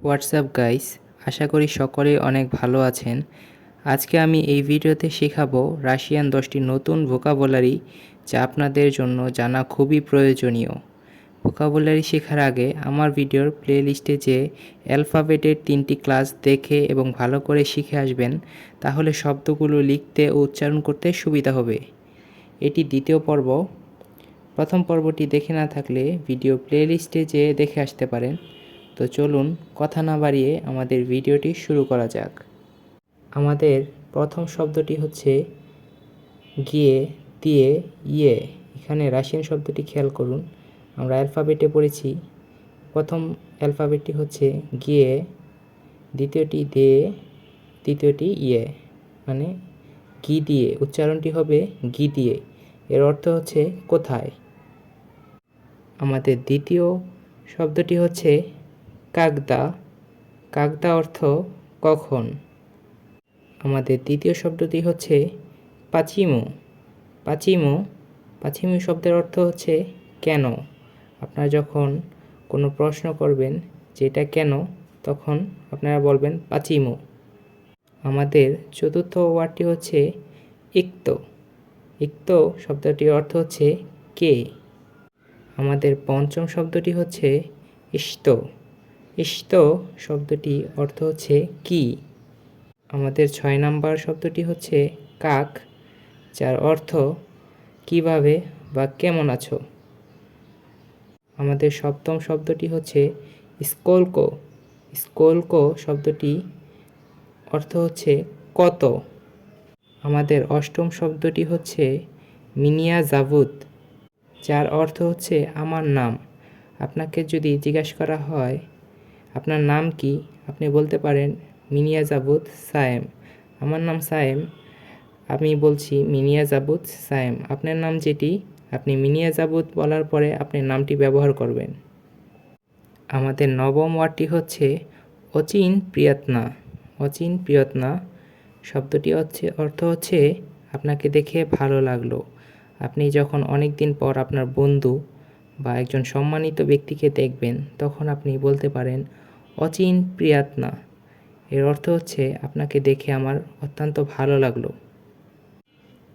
WhatsApp guys আশা করি সকলে অনেক ভালো আছেন। আজকে আমি এই ভিডিওতে শেখাবো রাশিয়ান দশটি নতুন ভোকাবুলারি যা আপনাদের জন্য জানা খুবই প্রয়োজনীয়। ভোকাবুলারি শেখার আগে আমার ভিডিওর প্লেলিস্টে যে অ্যালফাবেটের তিনটি ক্লাস দেখে এবং ভালো করে শিখে আসবেন, তাহলে শব্দগুলো লিখতে ও উচ্চারণ করতে সুবিধা হবে। এটি দ্বিতীয় পর্ব। প্রথম পর্বটি দেখে না থাকলে ভিডিও প্লেলিস্টে যেয়ে দেখে আসতে পারেন। তো চলুন কথা না বাড়িয়ে আমাদের ভিডিওটি শুরু করা যাক। আমাদের প্রথম শব্দটি হচ্ছে গিয়ে, দিয়ে ইয়ে। এখানে রাশিয়ান শব্দটি খেয়াল করুন। আমরা অ্যালফাবেটে পড়েছি। প্রথম অ্যালফাবেটটি হচ্ছে গিয়ে, দ্বিতীয়টি দে, তৃতীয়টি ইয়ে। মানে গি দিয়ে। উচ্চারণটি হবে গি দিয়ে। এর অর্থ হচ্ছে কোথায়। আমাদের দ্বিতীয় শব্দটি হচ্ছে কাকদা কাকদা অর্থ কখন? আমাদের দ্বিতীয় শব্দটি হচ্ছে পাচিমো। পাচিমো পাচিমো শব্দের অর্থ হচ্ছে কেন? আপনারা যখন কোনো প্রশ্ন করবেন যে এটা কেন, তখন আপনারা বলবেন পাচিমো। আমাদের চতুর্থ ওয়ার্ডটি হচ্ছে ইক্ত। ইক্ত শব্দটির অর্থ হচ্ছে কে। আমাদের পঞ্চম শব্দটি হচ্ছে ইষ্ট। ইষ্ট শব্দটি অর্থ হচ্ছে কি? আমাদের ছয় নাম্বার শব্দটি হচ্ছে কাক, যার অর্থ কীভাবে বা কেমন আছো? আমাদের সপ্তম শব্দটি হচ্ছে স্কোলকো। স্কোলকো শব্দটি অর্থ হচ্ছে কত। আমাদের অষ্টম শব্দটি হচ্ছে মিনিয়া জাভুত যার অর্থ হচ্ছে আমার নাম। আপনাকে যদি জিজ্ঞাসা করা হয় আপনার নাম কি? আপনি বলতে পারেন, মিনিয়া জাবুত সায়েম। আমার নাম সায়েম, আমি বলছি মিনিয়া জাবুত সায়েম। আপনার নাম যেটি, আপনি মিনিয়া জাবুত বলার পরে আপনি নামটি ব্যবহার করবেন। আমাদের নবম ওয়ার্ডটি হচ্ছে অচিন প্রিয়ত্না। অচিন প্রিয়ত্না শব্দটি হচ্ছে, অর্থ হচ্ছে, আপনাকে দেখে ভালো লাগল। আপনি যখন অনেক দিন পর আপনার বন্ধু বা একজন সম্মানিত ব্যক্তিকে দেখবেন, তখন আপনি বলতে পারেন অচিন প্রিয়াত্না এর অর্থ হচ্ছে, আপনাকে দেখে আমার অত্যন্ত ভালো লাগল।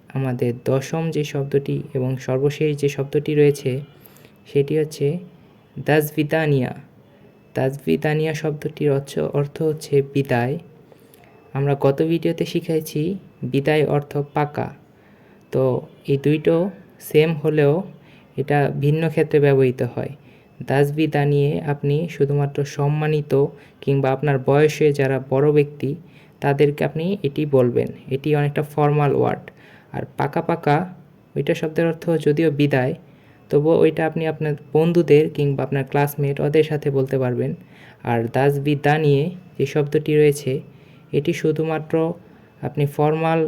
আমাদের দশম যে শব্দটি এবং সর্বশেষ যে শব্দটি রয়েছে, সেটি হচ্ছে দাজভিদানিয়া দাজভিদানিয়া শব্দটির অর্থ হচ্ছে বিদায়। আমরা গত ভিডিওতে শিখাইছি বিদায় অর্থ পাকা। তো এই দুইটো সেম হলেও এটা ভিন্ন ক্ষেত্রে ব্যবহৃত হয়। দাসবিদা নিয়ে আপনি শুধুমাত্র সম্মানিত কিংবা আপনার বয়সে যারা বড় ব্যক্তি, তাদেরকে আপনি এটি বলবেন। এটি অনেকটা ফর্মাল ওয়ার্ড আর পাকা পাকা, ওইটা শব্দের অর্থ যদিও বিদায় তবুও ওইটা আপনি আপনার বন্ধুদের কিংবা আপনার ক্লাসমেট ওদের সাথে বলতে পারবেন। আর দাসবিদা নিয়ে যে শব্দটি রয়েছে, এটি শুধুমাত্র আপনি ফর্মাল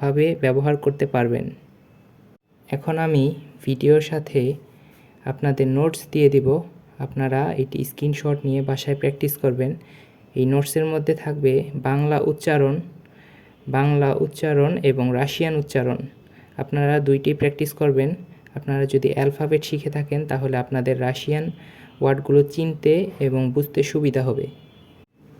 ভাবে ব্যবহার করতে পারবেন। এখন আমি ভিডিওর সাথে আপনাদের নোটস দিয়ে দিব। আপনারা এটি স্ক্রিনশট নিয়ে বাসায় প্র্যাকটিস করবেন। এই নোটসের মধ্যে থাকবে বাংলা উচ্চারণ বাংলা উচ্চারণ এবং রাশিয়ান উচ্চারণ। আপনারা দুইটি প্র্যাকটিস করবেন। আপনারা যদি অ্যালফাবেট শিখে থাকেন, তাহলে আপনাদের রাশিয়ান ওয়ার্ডগুলো চিনতে এবং বুঝতে সুবিধা হবে।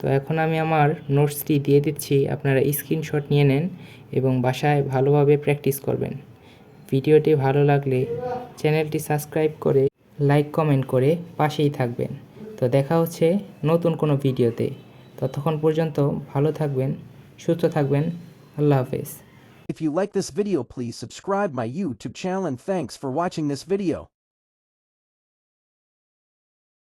তো এখন আমি আমার নোটসটি দিয়ে দিচ্ছি। আপনারা স্ক্রিনশট নিয়ে নেন এবং বাসায় ভালোভাবে প্র্যাকটিস করবেন। ভিডিওটি ভালো লাগলে চ্যানেলটি সাবস্ক্রাইব করে লাইক, কমেন্ট করে পাশেই থাকবেন। তো দেখা হচ্ছে নতুন কোনো ভিডিওতে। ততক্ষণ পর্যন্ত ভালো থাকবেন, সুস্থ থাকবেন। আল্লাহ হাফেজ। If you like this video, please subscribe my YouTube channel and thanks for watching this video.